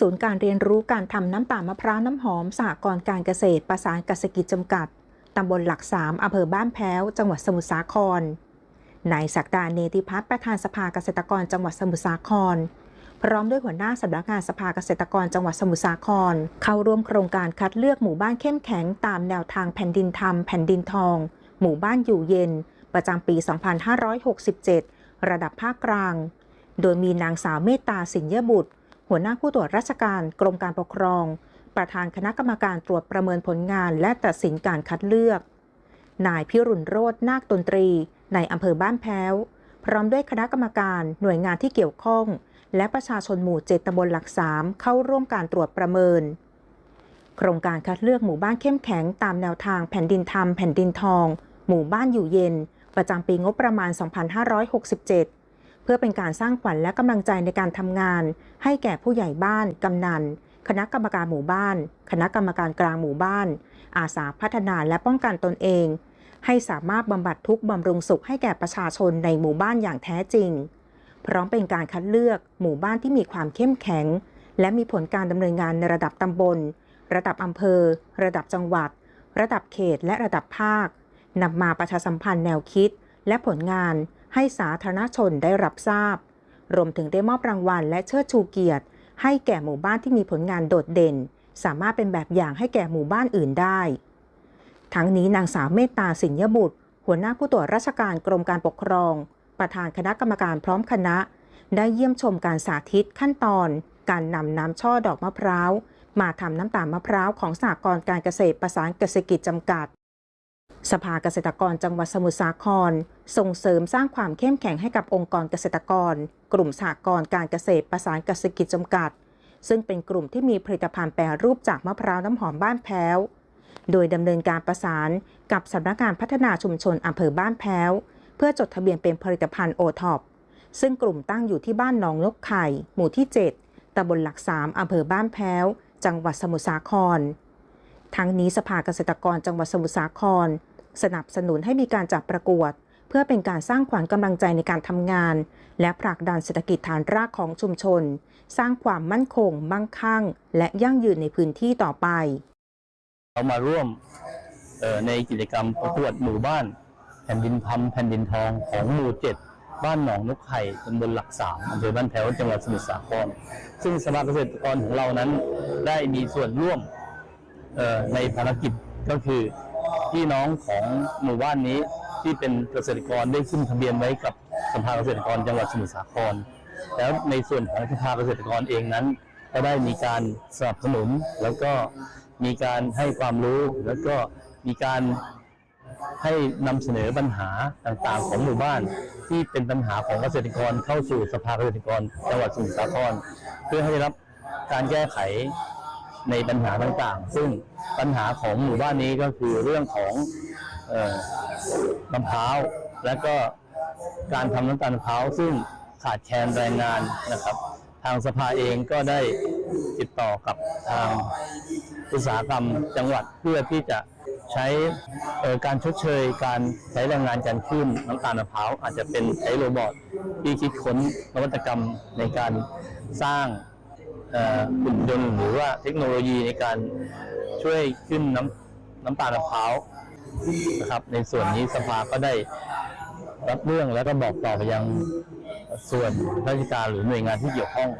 ศูนย์การเรียนรู้การทำน้ำตาลมะพร้าวน้ำหอมสหกรณ์การเกษตรประสานเกษตรกิจจำกัด ตำบลหลักสามอำเภอบ้านแพ้ว จังหวัดสมุทรสาคร นายศักดาเนติพัฒน์ประธานสภาเกษตรกรจังหวัดสมุทรสาคร พร้อมด้วยหัวหน้าสำนักงานสภาเกษตรกรจังหวัดสมุทรสาคร เข้าร่วมโครงการคัดเลือกหมู่บ้านเข้มแข็งตามแนวทางแผ่นดินธรรมแผ่นดินทอง หมู่บ้านอยู่เย็น ประจำปี 2567 ระดับภาคกลาง โดยมีนางสาวเมตตาสินเยบุตร หัวหน้าผู้ตรวจราชการกรมการปกครอง ประธานคณะกรรมการตรวจประเมินผลงานและตัดสินการคัดเลือก นายพิรุณโรจน์นาคตนตรี ในอำเภอบ้านแพ้ว พร้อมด้วยคณะกรรมการหน่วยงานที่เกี่ยวข้อง และประชาชนหมู่เจ็ดตำบลหลักสามเข้าร่วมการตรวจประเมิน โครงการคัดเลือกหมู่บ้านเข้มแข็งตามแนวทางแผ่นดินธรรมแผ่นดินทอง หมู่บ้านอยู่เย็น ประจำปีงบประมาณ 2567 เพื่อเป็นการสร้างขวัญและกำลังใจในการทำงาน ให้แก่ผู้ใหญ่บ้าน กำนัน คณะกรรมการหมู่บ้าน คณะกรรมการกลางหมู่บ้าน อาสาพัฒนาและป้องกันตนเอง ให้สามารถบำบัดทุกข์บำรุงสุขให้แก่ประชาชนในหมู่บ้านอย่างแท้จริง พร้อมเป็นการคัดเลือกหมู่บ้านที่มีความเข้มแข็ง และมีผลการดำเนินงานในระดับตำบล ระดับอำเภอ ระดับจังหวัด ระดับเขตและระดับภาคนำมาประชาสัมพันธ์แนวคิด และผลงาน ให้สาธารณชนได้รับทราบ รวมถึงได้มอบรางวัลและเชิดชูเกียรติ ให้แก่หมู่บ้านที่มีผลงานโดดเด่น สามารถเป็นแบบอย่างให้แก่หมู่บ้านอื่นได้ ทั้งนี้นางสาวเมตตาสินยบุตร หัวหน้าผู้ตรวจราชการกรมการปกครอง ประธานคณะกรรมการพร้อมคณะ ได้เยี่ยมชมการสาธิตขั้นตอน การนำน้ำช่อดอกมะพร้าวมาทำน้ำตาลมะพร้าวของสหกรณ์การเกษตรประสานเกษตรกิจจำกัด สภาเกษตรกรจังหวัดสมุทรสาคร ส่งเสริมสร้างความเข้มแข็งให้กับองค์กรเกษตรกร กลุ่มสหกรณ์การเกษตรประสานเกษตรกิจจำกัด ซึ่งเป็นกลุ่มที่มีผลิตภัณฑ์แปรรูปจากมะพร้าวน้ำหอมบ้านแพ้ว โดยดำเนินการประสานกับสำนักงานพัฒนาชุมชนอำเภอบ้านแพ้ว เพื่อจดทะเบียนเป็นผลิตภัณฑ์โอท็อปซึ่งกลุ่มตั้งอยู่ที่บ้านหนองนกไข่ หมู่ที่ 7ตำบลหลักสามอำเภอบ้านแพ้ว จังหวัดสมุทรสาคร ทั้งนี้สภาเกษตรกรจังหวัดสมุทรสาคร สนับสนุนให้มีการจัดประกวด เพื่อเป็นการสร้างขวัญกำลังใจในการทำงาน และผลักดันเศรษฐกิจฐานรากของชุมชน สร้างความมั่นคง มั่งคั่ง และยั่งยืนในพื้นที่ต่อไป เรามาร่วมในกิจกรรมประกวดหมู่บ้านแผ่นดินธรรมแผ่นดินทองของหมู่เจ็ดบ้านหนองนกไข่ตำบลหลักสามอำเภอบ้านแพ้วจังหวัดสมุทรสาคร ซึ่งสภาเกษตรกรของเรานั้นได้มีส่วนร่วมในภารกิจก็คือ พี่น้องของหมู่บ้านนี้ที่เป็นเกษตรกรได้ขึ้นทะเบียนไว้กับสภาเกษตรกรจังหวัดสมุทรสาคร แล้วในส่วนของสภาเกษตรกรเองนั้น ก็ได้มีการสนับสนุน แล้วก็มีการให้ความรู้ แล้วก็มีการให้นำเสนอปัญหาต่างๆของหมู่บ้าน ที่เป็นปัญหาของเกษตรกรเข้าสู่สภาเกษตรกรจังหวัดสมุทรสาคร เพื่อให้ได้รับการแก้ไข ในปัญหาต่างๆ ซึ่งปัญหาของหมู่บ้านนี้ก็คือเรื่องของมะพร้าวและก็การทำน้ำตาลมะพร้าวซึ่งขาดแคลนแรงงานนะครับ ทางสภาเองก็ได้ติดต่อกับทางอุตสาหกรรมจังหวัดเพื่อที่จะใช้การชดเชยการใช้แรงงานการขึ้นน้ำตาลมะพร้าวอาจจะเป็นใช้โรบอทที่คิดค้นนวัตกรรมในการสร้าง หุ่นยนต์หรือว่าเทคโนโลยีในการช่วยขึ้นน้ำน้ำตาลมะพร้าวนะครับ ในส่วนนี้สภาก็ได้รับเรื่องแล้วก็บอกต่อไปยังส่วนราชการหรือหน่วยงานที่เกี่ยวข้อง